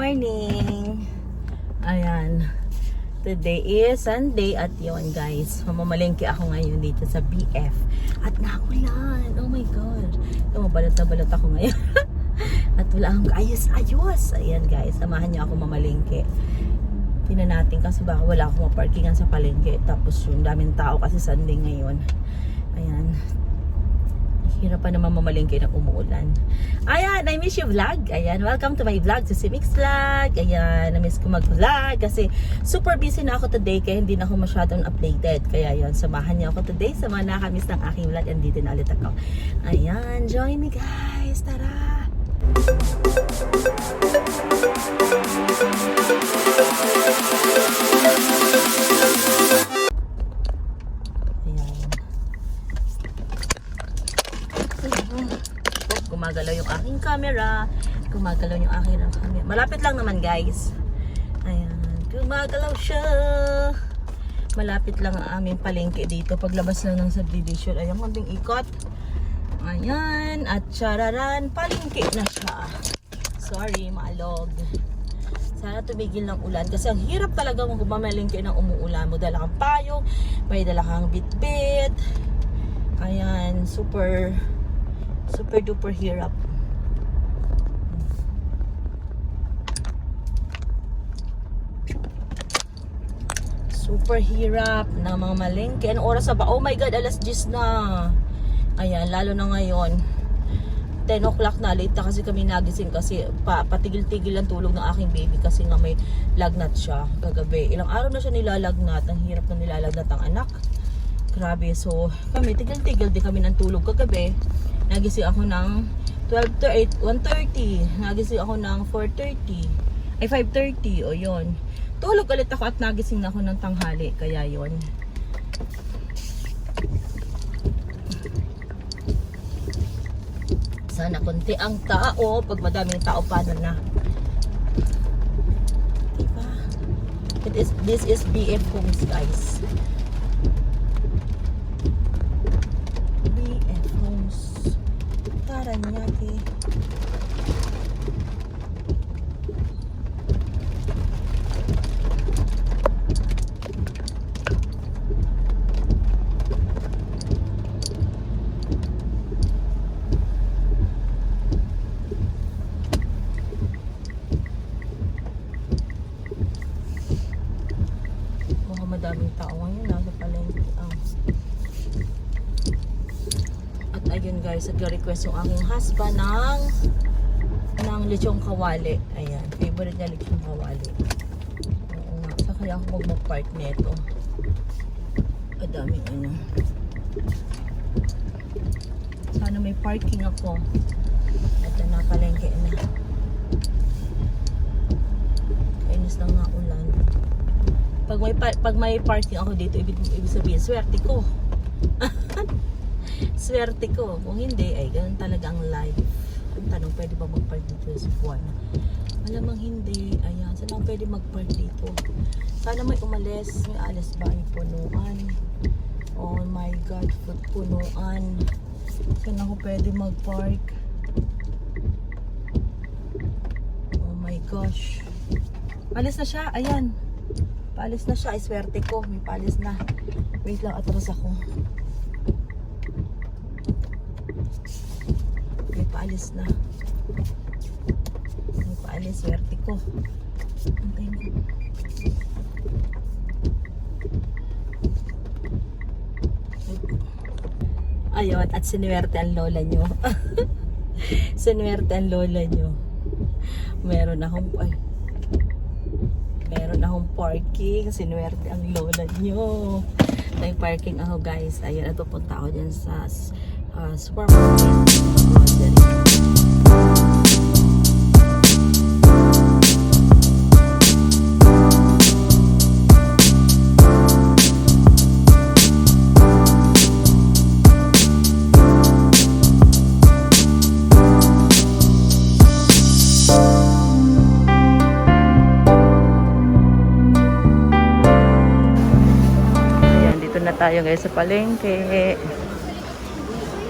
morning! Ayan. Today is Sunday at yon guys. Mamamalengke ako ngayon dito sa BF. At nakulan. Oh my God. Ito, balot na balot ako ngayon. at wala akong ayos-ayos. Ayan guys, samahan niyo ako mamalengke. Tingnan natin kasi baka wala akong maparkingan sa palengke. Tapos yung daming tao kasi Sunday ngayon. Ayan. Hirap pa naman mamalengke ng umuulan. Ayan, I miss you vlog. Ayan, welcome to my vlog, to si Mix Vlog. Ayan, na-miss ko mag-vlog kasi super busy na ako today kaya hindi na ako masyadong updated. Kaya yon samahan niyo ako today sa mga nakamiss ng aking vlog. Andito na ulit ako. Ayan, join me guys. Tara! Ayan. Gumagalaw yung aking camera. Gumagalaw yung aking camera. Malapit lang naman guys. Ayan. Gumagalaw siya. Malapit lang ang aming palengke dito. Paglabas lang ng subdivision. Ayan, konting ikot. Ayan. At chararan. Palengke na siya. Sorry, maalog. Sana tumigil ng ulan kasi ang hirap talaga kung gumamalingke ng umuulan mo. Dala kang payong, may dala kang bitbit. Ayan, super super duper hirap. Super hirap ng mga malengke. Anong oras na ba? Oh my God, alas 10 na. Ayan, lalo na ngayon. 10 o'clock na, late na kasi kami nagising kasi pa, patigil-tigil ang tulog ng aking baby kasi nga may lagnat siya kagabi. Ilang araw na siya nilalagnat. Ang hirap na nilalagnat ang anak. Grabe. So, kami, tigil-tigil din kami ng tulog kagabi. Nagising ako ng 12 to 8, 1.30. Nagising ako ng 4.30. Ay, 5.30. O, yon Tulog ulit ako at nagising na ako ng tanghali. Kaya yon Sana konti ang tao. Pag madaming tao, paano na? Diba? It is, this is BF Homes, guys. Paranaque. Guys, nag-request yung aking husband ng ng lechong kawali. Ayan, favorite niya lechong kawali. Oo nga, sa kaya ako mag-park nito. Madaming ano. Sana may parking ako. Ito na palengke na. Kainis lang nga ulan. Pag may pa- pag may parking ako dito, ibig, ibig sabihin, swerte ko. swerte ko. Kung hindi, ay ganun talaga ang life. Ang tanong, pwede ba mag-park dito sa buwan? Malamang hindi. Ayan, saan ako pwede mag-park dito? Sana may umalis. May alis ba? May punuan. Oh my God, food punuan. Saan ako pwede mag-park? Oh my gosh. Alis na siya. Ayan. Paalis na siya. Ay, swerte ko. May paalis na. Wait lang, atras ako. May paalis na. May paalis. Swerte ko. Antayin ko. Ayun, at sinuwerte ang lola nyo. sinuwerte ang lola nyo. Meron akong, ay, meron akong parking. Sinuwerte ang lola nyo. May parking ako guys. Ayun, at pupunta ako dyan sa uh, supermarket. Na tayo guys sa palengke.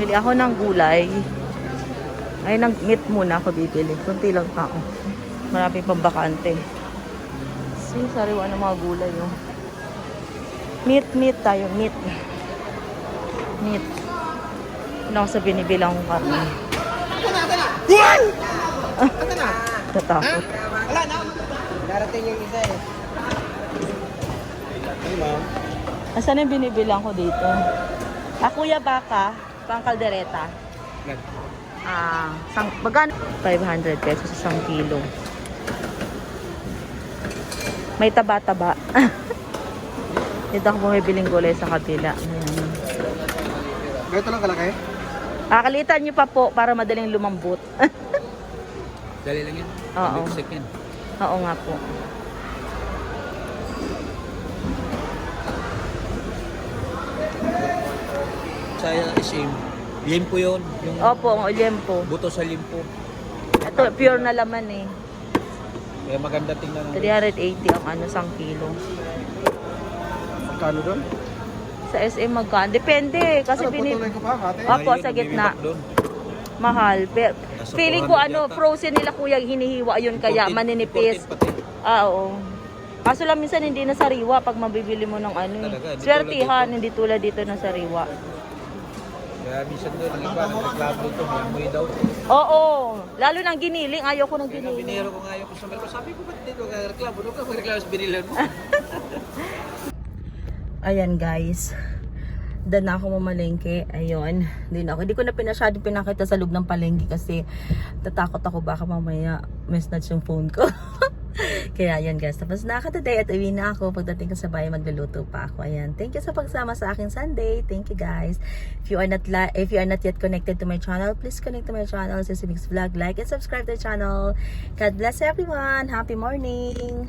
Bili ako ng gulay. Ay, ng meat muna ako bibili. Kunti lang tao. Marami pang bakante. See, sariwa ng mga gulay, oh. Meat, meat tayo, meat. Meat. Ano ako sa binibilang kong karne? Natakot. Wala na. Darating yung isa eh. Hey, ma'am. Asan yung binibilang ko dito? Ah, kuya baka, pang kaldereta. Ah, sang, magkano? 500 pesos isang kilo. May taba-taba. Dito ako bumibiling gulay sa kabila. Ayan. Ganito lang kalaki? Kakalitan niyo pa po para madaling lumambot. Dali lang yan. Oo. Big second. Oo nga po. Sa SM, limpo yun. Yung Opo, ang liempo. buto sa limpo. Ito, pure na laman eh. Kaya maganda tingnan ng 380 ang ano, sang kilo. Magkano doon? Sa SM magkano? Depende. Kasi ano, putulay ko pa, ate? Opo, sa gitna. doon. Mahal. Pero, Nasa feeling ko 400 ano, yata. frozen nila kuya hinihiwa yun kaya 14 maninipis. 14 pati. Ah, oo. Kaso lang minsan hindi na sariwa pag mabibili mo ng ano. Talaga, eh. Swertihan, hindi tulad dito na sariwa. Kaya minsan doon, ang iba, nagreklamo ito, may amoy daw. Oo, lalo ng giniling, ayaw ko ng Kaya nga giniling. biniro ko nga yung customer ko, sabi ko, ba't dito ka reklamo? Doon ka magreklamo sa binilan mo. Ayan guys. Dan na ako mamalengke. Ayun. Hindi na ako. Hindi ko na pinasyado pinakita sa loob ng palengke kasi tatakot ako baka mamaya misnatch yung phone ko. Kaya yun guys, tapos na ako today at uwi na ako. Pagdating ko sa bahay, magluluto pa ako. Ayan, thank you sa pagsama sa akin Sunday. Thank you guys. If you are not if you are not yet connected to my channel, please connect to my channel, Sissy Mix Vlog. Like and subscribe to the channel. God bless everyone. Happy morning!